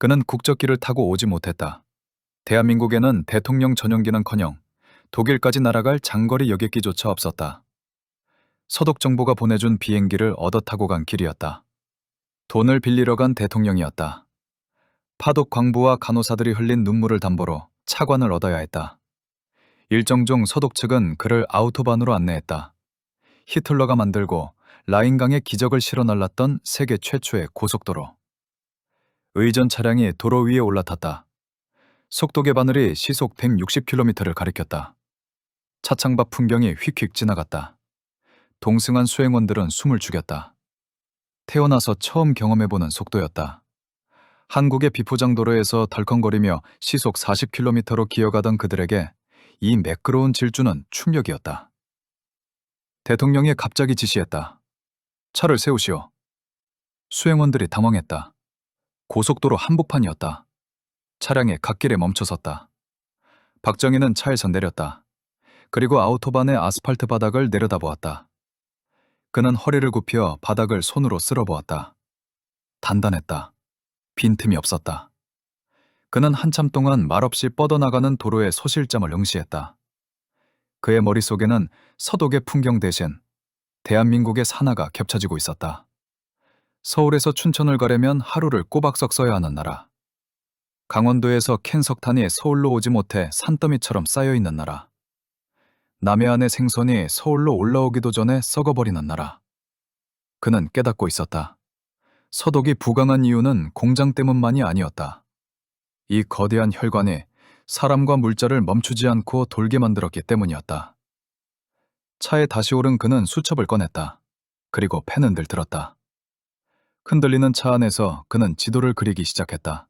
그는 국적기를 타고 오지 못했다. 대한민국에는 대통령 전용기는커녕 독일까지 날아갈 장거리 여객기조차 없었다. 서독 정부가 보내준 비행기를 얻어 타고 간 길이었다. 돈을 빌리러 간 대통령이었다. 파독 광부와 간호사들이 흘린 눈물을 담보로 차관을 얻어야 했다. 일정 중 서독 측은 그를 아우토반으로 안내했다. 히틀러가 만들고 라인강에 기적을 실어 날랐던 세계 최초의 고속도로. 의전 차량이 도로 위에 올라탔다. 속도계 바늘이 시속 160km를 가리켰다. 차창 밖 풍경이 휙휙 지나갔다. 동승한 수행원들은 숨을 죽였다. 태어나서 처음 경험해보는 속도였다. 한국의 비포장 도로에서 덜컹거리며 시속 40km로 기어가던 그들에게 이 매끄러운 질주는 충격이었다. 대통령이 갑자기 지시했다. 차를 세우시오. 수행원들이 당황했다. 고속도로 한복판이었다. 차량이 갓길에 멈춰섰다. 박정희는 차에서 내렸다. 그리고 아우토반의 아스팔트 바닥을 내려다보았다. 그는 허리를 굽혀 바닥을 손으로 쓸어보았다. 단단했다. 빈틈이 없었다. 그는 한참 동안 말없이 뻗어나가는 도로의 소실점을 응시했다. 그의 머릿속에는 서독의 풍경 대신 대한민국의 산하가 겹쳐지고 있었다. 서울에서 춘천을 가려면 하루를 꼬박석 써야 하는 나라. 강원도에서 캔 석탄이 서울로 오지 못해 산더미처럼 쌓여 있는 나라. 남해안의 생선이 서울로 올라오기도 전에 썩어버리는 나라. 그는 깨닫고 있었다. 서독이 부강한 이유는 공장 때문만이 아니었다. 이 거대한 혈관이 사람과 물자를 멈추지 않고 돌게 만들었기 때문이었다. 차에 다시 오른 그는 수첩을 꺼냈다. 그리고 펜은 들들었다. 흔들리는 차 안에서 그는 지도를 그리기 시작했다.